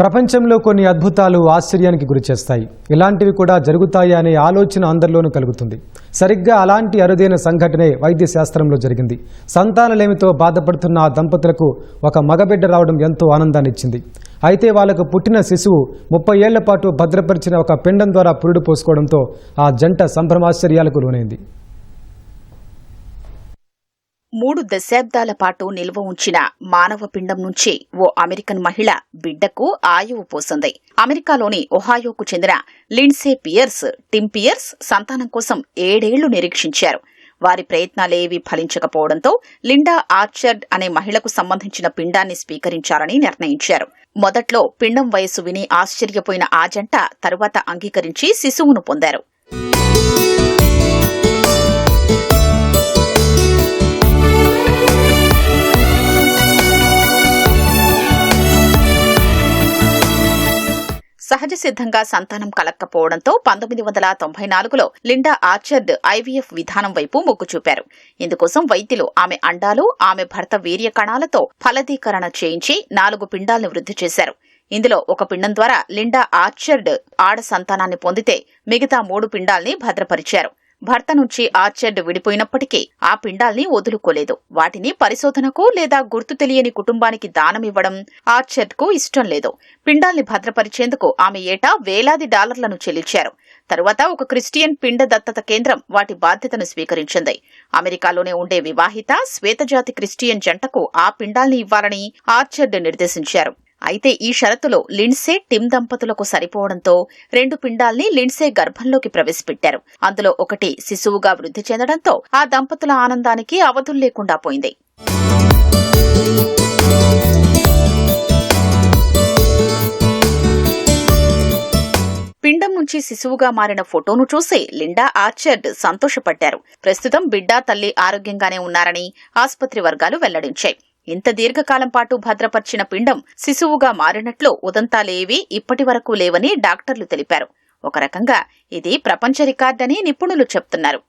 ప్రపంచంలో కొన్ని అద్భుతాలు ఆశ్చర్యానికి గురిచేస్తాయి. ఇలాంటివి కూడా జరుగుతాయి అనే ఆలోచన అందరిలోనూ కలుగుతుంది. సరిగ్గా అలాంటి అరుదైన సంఘటనే వైద్య శాస్త్రంలో జరిగింది. సంతానలేమితో బాధపడుతున్న ఆ దంపతులకు ఒక మగబిడ్డ రావడం ఎంతో ఆనందాన్ని ఇచ్చింది అయితే వాళ్ళకు పుట్టిన శిశువు ముప్పై ఏళ్ళ పాటు భద్రపరిచిన ఒక పిండం ద్వారా పురుడు పోసుకోవడంతో ఆ జంట సంభ్రమాశ్చర్యాలకు లోనైంది. మూడు దశాబ్దాల పాటు నిల్వ ఉంచిన మానవ పిండం నుంచి ఓ అమెరికన్ మహిళ బిడ్డకు ఆయువు పోసింది. అమెరికాలోని ఒహాయోకు చెందిన లిండ్సే పియర్స్ టిమ్ పియర్స్ సంతానం కోసం ఏడేళ్ళు నిరీక్షించారు. వారి ప్రయత్నాలేవీ ఫలించకపోవడంతో లిండా ఆర్చర్డ్ అనే మహిళకు సంబంధించిన పిండాన్ని స్వీకరించాలని నిర్ణయించారు. మొదట్లో పిండం వయసు విని ఆశ్చర్యపోయిన ఆ జంట తరువాత అంగీకరించి శిశువును పొందారు. సహజ సిద్ధంగా సంతానం కలక్కపోవడంతో పంతొమ్మిది వందల తొంభై నాలుగులో లిండా ఆర్చర్డ్ ఐవీఎఫ్ విధానం వైపు మొగ్గు చూపారు. ఇందుకోసం వైద్యులు ఆమె అండాలు ఆమె భర్త వీర్య కణాలతో ఫలదీకరణ చేయించి నాలుగు పిండాలను వృద్ధి చేశారు. ఇందులో ఒక పిండం ద్వారా లిండా ఆర్చర్డ్ ఆడ సంతానాన్ని పొందితే మిగతా మూడు పిండాల్ని భద్రపరిచారు. భర్త నుంచి ఆర్చర్డ్ విడిపోయినప్పటికీ ఆ పిండాల్ని వదులుకోలేదు. వాటిని పరిశోధనకు లేదా గుర్తు తెలియని కుటుంబానికి దానమివ్వడం ఆర్చర్డ్కు ఇష్టం లేదు. పిండాల్ని భద్రపరిచేందుకు ఆమె ఏటా వేలాది డాలర్లను చెల్లించారు. తరువాత ఒక క్రిస్టియన్ పిండ దత్తత కేంద్రం వాటి బాధ్యతను స్వీకరించింది. అమెరికాలోనే ఉండే వివాహిత శ్వేతజాతి క్రిస్టియన్ జంటకు ఆ పిండాల్ని ఇవ్వాలని ఆర్చర్డ్ నిర్దేశించారు. అయితే ఈ షరతులో లిండ్సే టిమ్ దంపతులకు సరిపోవడంతో రెండు పిండాల్ని లిండ్సే గర్భంలోకి ప్రవేశపెట్టారు. అందులో ఒకటి శిశువుగా వృద్ధి చెందడంతో ఆ దంపతుల ఆనందానికి అవధులు లేకుండా పోయింది. పిండం నుంచి శిశువుగా మారిన ఫోటోను చూసి లిండా ఆర్చర్డ్ సంతోషపడ్డారు. ప్రస్తుతం బిడ్డ తల్లి ఆరోగ్యంగానే ఉన్నారని ఆసుపత్రి వర్గాలు వెల్లడించాయి. ఇంత దీర్ఘకాలం పాటు భద్రపర్చిన పిండం శిశువుగా మారినట్లు ఉదంతాలేవీ ఇప్పటి వరకు లేవని డాక్టర్లు తెలిపారు. ఒక రకంగా ఇది ప్రపంచ రికార్డని నిపుణులు చెప్తున్నారు.